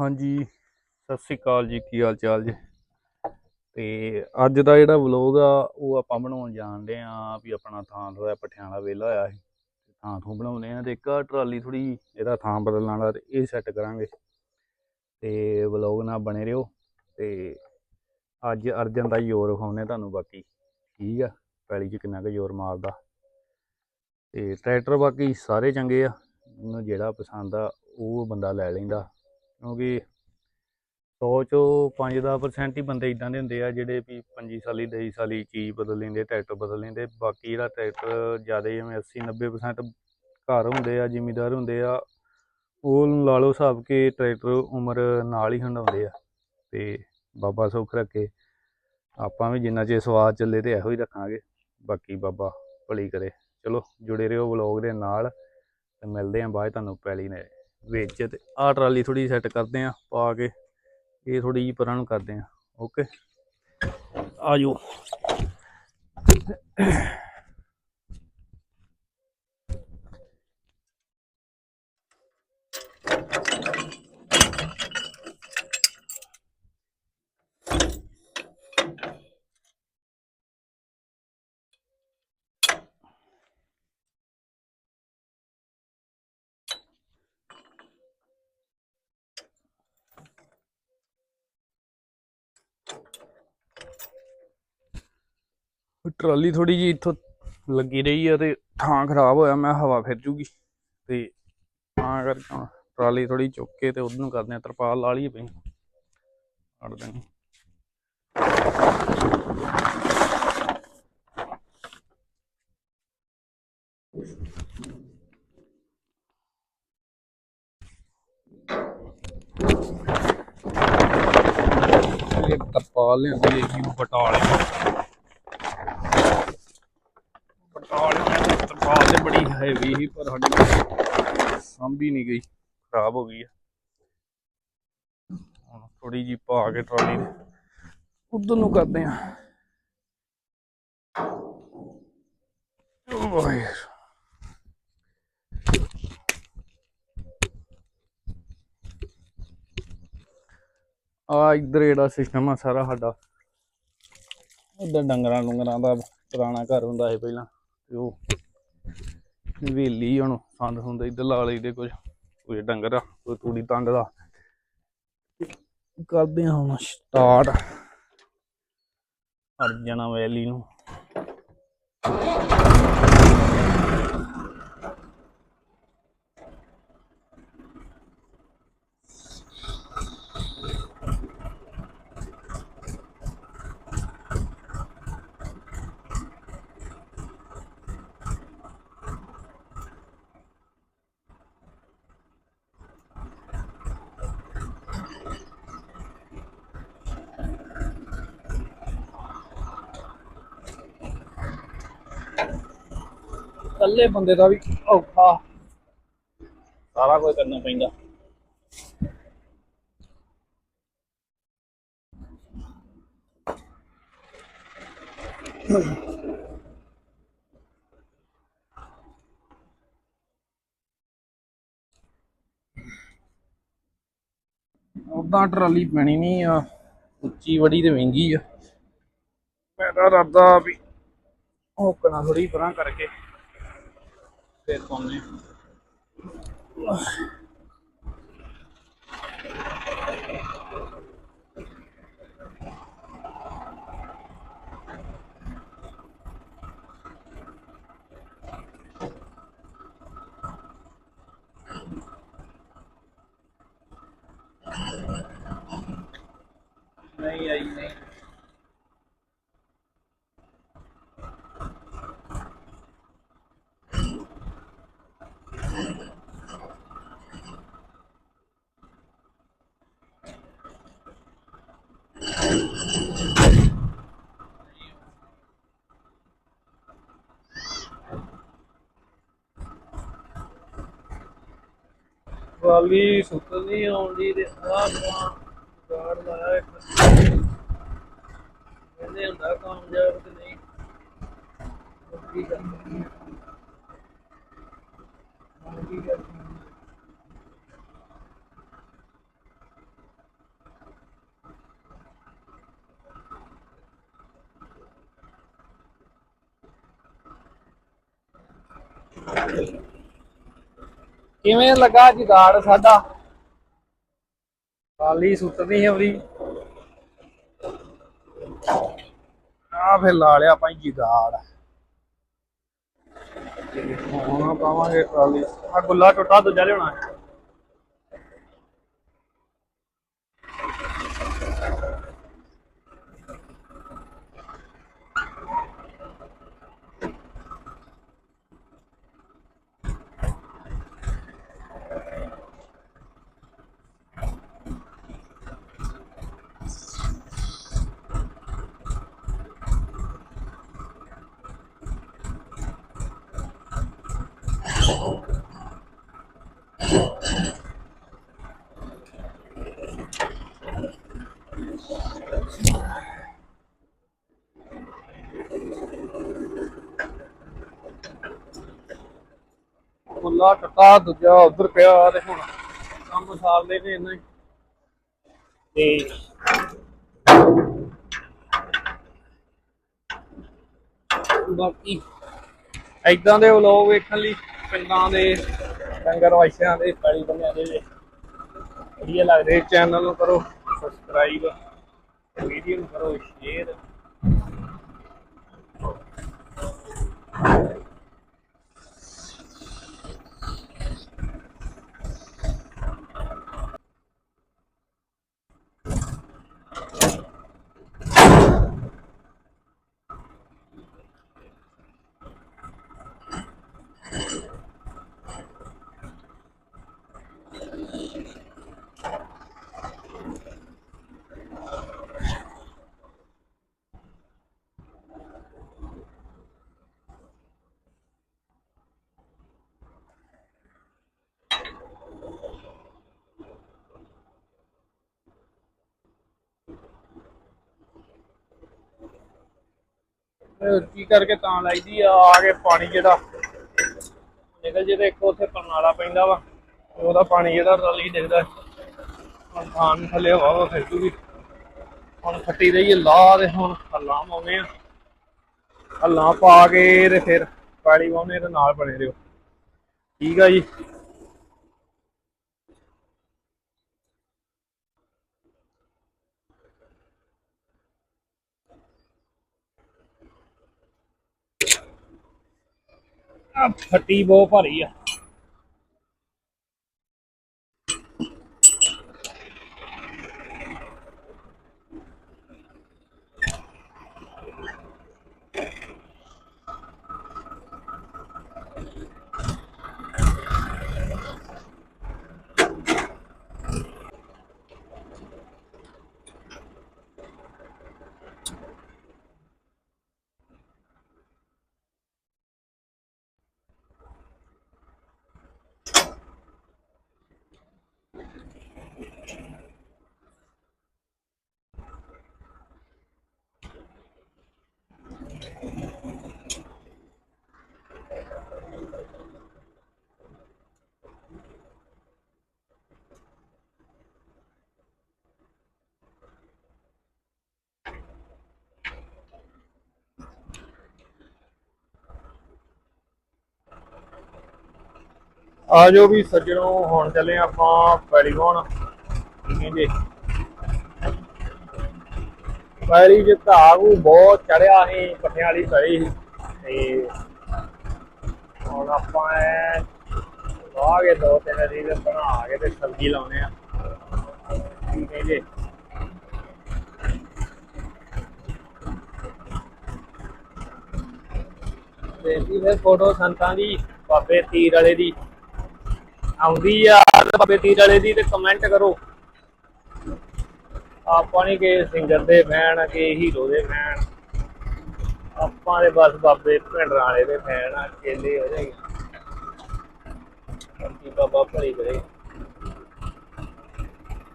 ਹਾਂਜੀ, ਸਤਿ ਸ੍ਰੀ ਅਕਾਲ ਜੀ, ਕੀ ਹਾਲ ਚਾਲ ਜੀ? ਤੇ ਅੱਜ ਦਾ ਜਿਹੜਾ ਵਲੋਗ ਆ, ਉਹ ਆਪਾਂ ਬਣਾਉਣ ਜਾਣਦੇ ਆ, ਵੀ ਆਪਣਾ ਥਾਂ ਥੋੜਾ ਪਠਿਆਲਾ ਵੇਲਾ ਹੋਇਆ ਸੀ ਥਾਂ ਥੋਂ ਬਣਾਉਣੇ ਆ, ਤੇ ਇੱਕ ਆਹ ਟਰਾਲੀ ਥੋੜੀ ਇਹਦਾ ਥਾਂ ਬਦਲਣ ਵਾਲਾ, ਤੇ ਇਹ ਸੈੱਟ ਕਰਾਂਗੇ। ਤੇ ਵਲੋਗ ਨਾਲ ਬਣੇ ਰਹੋ, ਤੇ ਅੱਜ ਅਰਜਨ ਦਾ ਜ਼ੋਰ ਵਿਖਾਉਂਦੇ ਤੁਹਾਨੂੰ ਬਾਕੀ, ਠੀਕ ਆ? ਪੈਲੀ 'ਚ ਕਿੰਨਾ ਕੁ ਜ਼ੋਰ ਮਾਰਦਾ। ਤੇ ਟਰੈਕਟਰ ਬਾਕੀ ਸਾਰੇ ਚੰਗੇ ਆ ਮੈਨੂੰ ਜਿਹੜਾ ਪਸੰਦ ਆ, ਉਹ ਬੰਦਾ ਲੈ ਲੈਂਦਾ। ਕਿਉਂਕਿ 100 ਚੋਂ 5-10% ਹੀ ਬੰਦੇ ਇਦਾਂ ਦੇ ਹੁੰਦੇ ਆ ਜਿਹੜੇ ਵੀ 25 ਸਾਲੀ 23 ਸਾਲੀ ਚੀਜ਼ ਬਦਲ ਲੈਂਦੇ ਟਰੈਕਟਰ ਬਦਲ ਲੈਂਦੇ। ਬਾਕੀ ਜਿਹੜਾ ਟਰੈਕਟਰ ਜ਼ਿਆਦਾ ਜਿਵੇਂ 80-90% ਘਰ ਹੁੰਦੇ ਆ, ਜ਼ਿਮੀਦਾਰ ਹੁੰਦੇ ਆ, ਉਹ ਲਾ ਲਓ ਹਿਸਾਬ ਕਿ ਟਰੈਕਟਰ ਉਮਰ ਨਾਲ ਹੀ ਹੰਡਾਉਂਦੇ ਆ ਤੇ ਬਾਬਾ ਸੁੱਖ ਰੱਖੇ। ਆਪਾਂ ਵੀ ਜਿੰਨਾ ਚਿਰ ਸਵਾਦ ਚੱਲੇ ਤੇ ਇਹੋ ਹੀ ਰੱਖਾਂਗੇ। ਬਾਕੀ ਬਾਬਾ ਭਲੀ ਕਰੇ। ਚਲੋ ਜੁੜੇ ਰਹੋ ਵਲੌਗ ਦੇ ਨਾਲ ਤੇ ਮਿਲਦੇ ਆਂ ਬਾਅਦ ਤੁਹਾਨੂੰ ਪੈਲੀ ਨੇ ਵਿੱਚ ਤੇ ਆਹ ਟਰਾਲੀ ਥੋੜੀ ਸੈੱਟ ਕਰਦੇ ਆਂ ਪਾ ਕੇ ਇਹ ਥੋੜੀ ਜਿਹੀ ਪਰਾਂ ਨੂੰ ਕਰਦੇ ਆਂ ਓਕੇ ਆ ਟਰਾਲੀ ਥੋੜੀ ਜਿਹੀ ਇੱਥੋਂ ਲੱਗੀ ਰਹੀ ਆ ਤੇ ਥਾਂ ਖਰਾਬ ਹੋਇਆ, ਮੈਂ ਹਵਾ ਫਿਰ ਜੂਗੀ। ਤੇ ਤਾਂ ਕਰਕੇ ਹੁਣ ਟਰਾਲੀ ਥੋੜੀ ਚੁੱਕ ਕੇ ਤੇ ਉਧਰ ਕਰਦੇ ਆ, ਤਰਪਾਲ ਲਾ ਲਈਏ ਪਈ ਕੱਢ ਦੇਣੀ। ਇਹ ਤਰਪਾਲ ਲਿਆਂਦੀ ਹੈਗੀ ਬਟਾਲੇ। ਤਰਪਾਲ ਤੇ ਬੜੀ ਹੈਵੀ ਸੀ, ਪਰ ਸਾਡੀ ਸਾਂਭੀ ਨਹੀਂ ਗਈ। ਖਰਾਬ ਹੋ ਗਈ ਆ। ਹੁਣ ਥੋੜੀ ਜੀ ਪਾ ਕੇ ਟਰਾਲੀ ਦੇ ਉਧਰ ਨੂੰ ਕਰਦੇ ਆ। ਵਾਹਿਗੁਰੂ ਆ ਇੱਧਰ ਜਿਹੜਾ ਸਿਸਟਮ ਆ ਸਾਰਾ ਸਾਡਾ। ਉਧਰ ਡੰਗਰਾਂ ਡੁੰਗਰਾਂ ਦਾ ਪੁਰਾਣਾ ਘਰ ਹੁੰਦਾ ਸੀ ਪਹਿਲਾਂ, ਤੇ ਉਹ ਹਵੇਲੀ ਹੁਣ, ਸੰਦ ਹੁੰਦਾ ਇੱਧਰ ਲਾ ਲਈਦੇ ਕੁਝ ਕੋਈ ਡੰਗਰ ਆ ਕੋਈ ਤੂੜੀ ਤੰਡ ਦਾ। ਕਰਦੇ ਹਾਂ ਹੁਣ ਸਟਾਰਟ ਅਰਜਨਾ ਵੈਲੀ ਨੂੰ। ਇਕੱਲੇ ਬੰਦੇ ਦਾ ਵੀ ਔਖਾ। ਸਾਰਾ ਕੁਝ ਕਰਨਾ ਪੈਂਦਾ। ਉਦਾਂ ਟਰਾਲੀ ਪੈਣੀ ਨਹੀਂ ਆ ਉੱਚੀ ਵੜੀ ਤੇ ਮਹਿੰਗੀ ਆ। ਮੈਂ ਤਾਂ ਰੱਦਾ ਵੀ ਹੋਕਣਾ ਥੋੜੀ ਪਰਾਂ ਕਰਕੇ। ਫਿਰ ਪਾਉਨੇ ਨਹੀਂ ਆਈ ਨਹੀਂ ਟਰਾਲੀ ਸੁੱਤਰ ਨਹੀਂ ਆਉਂਦੀ ਤੇ ਆਹ ਗਾੜ ਲਾਇਆ ਇੱਕ। ਕਹਿੰਦੇ ਹੁੰਦਾ ਕਾਮਯਾਬ ਤੇ ਨਹੀਂ। ਕੀ ਕਰਨੀ? ਹੈ ਕੀ ਕਰਨੀ? Thank you. ਕਿਵੇਂ ਲੱਗਾ ਜੁਗਾੜ ਸਾਡਾ? ਕਾਲੀ ਸੁੱਟਦੀ ਹੈ ਉਹਦੀ ਆ ਫਿਰ ਲਾ ਲਿਆ ਆਪਾਂ ਜੁਗਾੜ। ਹੁਣ ਪਾਵਾਂਗੇ ਕਾਲੀ ਆ ਗੁੱਲਾ ਟੁੱਟਾ ਦੂਜਾ ਲਿਆਉਣਾ ਗੁੱਲਾ ਟੁੱਟਾ ਦੂਜਾ ਉਧਰ ਪਿਆ ਤੇ ਹੁਣ। ਕੰਮ ਸਾਰਦੇ ਨੇ ਇਹਨਾਂ ਹੀ। ਤੇ ਬਾਕੀ ਐਦਾਂ ਦੇ ਵਲੋਗ ਵੇਖਣ ਲਈ ਪਿੰਡਾਂ ਦੇ ਡੰਗਰ ਵਾਸ਼ਿਆਂ ਦੇ ਪੈਲੀ ਬੰਨਿਆਂ ਦੇ। ਵਧੀਆ ਲੱਗਦੇ ਚੈਨਲ ਨੂੰ ਕਰੋ ਸਬਸਕ੍ਰਾਈਬ ਵੀਡੀਓ ਨੂੰ ਕਰੋ ਸ਼ੇਅਰ ਕੀ ਕਰਕੇ ਤਾਂ ਲਾਈਦੀ ਆ ਆ ਕੇ ਪਾਣੀ ਜਿਹੜਾ ਨਿਕਲ ਜੇ ਤੇ ਇੱਕ ਉੱਥੇ ਪਰਨਾਲਾ ਪੈਂਦਾ ਵਾ ਉਹਦਾ ਪਾਣੀ ਜਿਹੜਾ ਰਲੀ ਦਿਖਦਾ ਹੁਣ ਖਾਨ ਥੱਲੇ ਹਵਾ ਵਾ, ਫਿਰ ਜੂਗੀ ਹੁਣ ਫੱਟੀ ਰਹੀ ਲਾ ਤੇ ਹੁਣ ਹੱਲਾ ਪਾਉਨੇ ਆ। ਹੱਲਾ ਪਾ ਕੇ ਤੇ ਫਿਰ ਪਾਣੀ ਪਾਉਨੇ ਤੇ ਨਾਲ ਬਣੇ ਰਹੋ। ਠੀਕ ਆ ਜੀ। ਆ ਫੱਟੀ ਬਹੁਤ ਭਾਰੀ ਆ। ਆ ਜੋ ਵੀ ਸੱਜਣੋ, ਹੁਣ ਚੱਲੇ ਆਪਾਂ ਪੈੜੀ ਹੋਣ ਕੀ ਕਹਿੰਦੇ ਪੈੜੀ ਚ ਘਾਹੂ ਬਹੁਤ ਚੜਿਆ ਸੀ, ਪੱਠਿਆਂ ਵਾਲੀ ਸੀ। ਤੇ ਹੁਣ ਆਪਾਂ ਐ ਕੇ ਦੋ ਤਿੰਨ ਰੀਲ, ਬਣਾ ਕੇ ਤੇ ਸਬਜ਼ੀ ਲਾਉਨੇ ਆ। ਕੀ ਕਹਿੰਦੇ ਦੇਖੀ ਫਿਰ ਫੋਟੋ ਸੰਤਾਂ ਦੀ, ਬਾਬੇ ਤੀਰ ਵਾਲੇ ਦੀ। ਆਉਂਦੀ ਆ ਬਾਬੇ ਤੀਰ ਵਾਲੇ ਦੀ ਤੇ ਕਮੈਂਟ ਕਰੋ। ਆਪਾਂ ਨਹੀਂ ਕਿ ਸਿੰਗਰ ਦੇ ਫੈਨ ਕਿ ਹੀਰੋ ਦੇ ਫੈਨ ਆਪਾਂ ਦੇ ਬਸ ਬਾਬੇ ਭਿੰਡਰਾਂ ਵਾਲੇ ਦੇ ਫੈਨ ਆ ਚੇਲੇ ਹੋ ਜਾਈਏ। ਕੀ ਬਾਬਾ ਭਲੀ ਕਰੇ।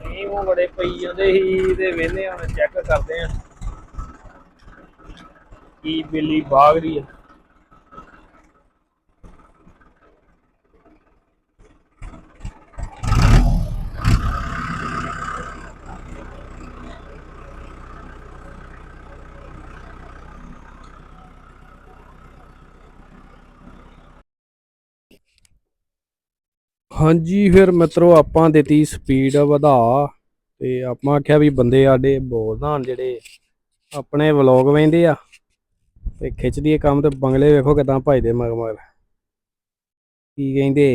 ਨਹੀਂ ਉਹ ਬੜੇ ਪਈ ਜਾਂਦੇ ਸੀ ਤੇ ਵੇਲੇ ਹੁਣ ਚੈੱਕ ਕਰਦੇ ਆ। ਕੀ ਬਿੱਲੀ ਬਾਗ ਰਹੀ ਆ। ਹਾਂਜੀ, ਫਿਰ ਮਿੱਤਰੋ ਆਪਾਂ ਦਿੱਤੀ ਸਪੀਡ ਵਧਾ ਤੇ ਆਪਾਂ ਆਖਿਆ ਵੀ ਬੰਦੇ ਸਾਡੇ ਬੋਲਦਾਨ ਜਿਹੜੇ ਆਪਣੇ ਵਲੌਗ ਵੇਂਦੇ ਆ ਤੇ ਖਿੱਚਦੀ ਦਈਏ ਕੰਮ ਤੇ ਬੰਗਲੇ ਵੇਖੋ ਕਿਦਾਂ ਭਜਦੇ ਮਗਰ ਮਗਰ ਕੀ ਕਹਿੰਦੇ?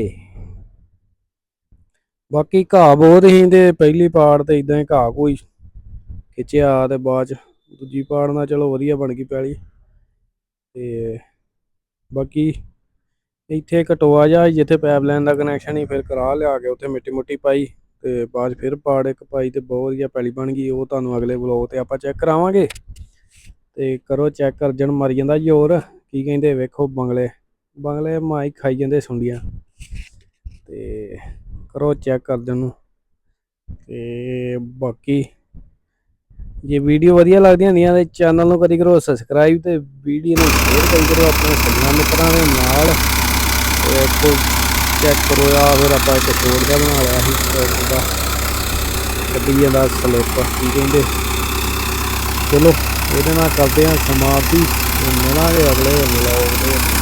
ਬਾਕੀ ਘਾਹ ਬਹੁਤ ਹੀ ਤੇ ਪਹਿਲੀ ਪਾੜ ਤੇ ਇਦਾਂ ਹੀ ਘਾਹ ਕੋਈ ਖਿੱਚਿਆ ਤੇ ਬਾਅਦ ਚ ਦੂਜੀ ਪਾੜ ਨਾਲ ਚਲੋ ਵਧੀਆ ਬਣ ਗਈ ਪੈਲੀ। ਤੇ ਬਾਕੀ ਇੱਥੇ ਕਟੋਆ ਜਾ ਜਿੱਥੇ ਪਾਈਪਲਾਈਨ ਦਾ ਕਨੈਕਸ਼ਨ ਹੀ ਫਿਰ ਕਰਾ ਲਿਆ ਕੇ ਉੱਥੇ ਮਿੱਟੀ ਮੁੱਟੀ ਪਾਈ ਤੇ ਬਾਅਦ 'ਚ ਫਿਰ ਪਾੜ ਇੱਕ ਪਾਈ ਤੇ ਬਹੁਤ ਵਧੀਆ ਪੈਲੀ ਬਣ ਗਈ, ਉਹ ਤੁਹਾਨੂੰ ਅਗਲੇ ਵਲੌਗ ਤੇ ਆਪਾਂ ਚੈੱਕ ਕਰਾਵਾਂਗੇ। ਤੇ ਕਰੋ ਚੈੱਕ ਕਰਜਣ ਮਰ ਜਾਂਦਾ ਜ਼ੋਰ, ਕੀ ਕਹਿੰਦੇ ਵੇਖੋ ਬੰਗਲੇ ਬੰਗਲੇ ਮਾਈ ਖਾਈ ਜਾਂਦੇ ਸੁੰਡੀਆਂ। ਤੇ ਕਰੋ ਚੈੱਕ ਕਰਜਣ ਨੂੰ। ਤੇ ਬਾਕੀ ਜੇ ਵੀਡੀਓ ਵਧੀਆ ਲੱਗਦੀਆਂ ਹੁੰਦੀਆਂ ਤੇ ਚੈਨਲ ਨੂੰ ਕਰੀ ਕਰੋ ਸਬਸਕ੍ਰਾਈਬ ਤੇ ਵੀਡੀਓ ਨੂੰ ਸ਼ੇਅਰ ਕਰੀ ਕਰੋ, ਆਪਣੇ ਸੱਜਣਾ ਮਿੱਤਰਾਂ ਦੇ ਨਾਲ। ਤੇ ਇੱਕੋ ਚੈੱਕ ਕਰੋ ਆ, ਫਿਰ ਆਪਾਂ ਇੱਕ ਛੋੜ ਜਿਹਾ ਬਣਾ ਲਿਆ ਸੀ ਟਰੈਕਟਰ ਦਾ ਦਾ ਸਲਿੱਪ ਕੀ ਕਹਿੰਦੇ? ਚਲੋ, ਇਹਦੇ ਨਾਲ ਕਰਦੇ ਹਾਂ ਸਮਾਪਤੀ ਤੇ ਮਿਲਾਂਗੇ ਅਗਲੇ ਵਲੌਗ ਦੇ।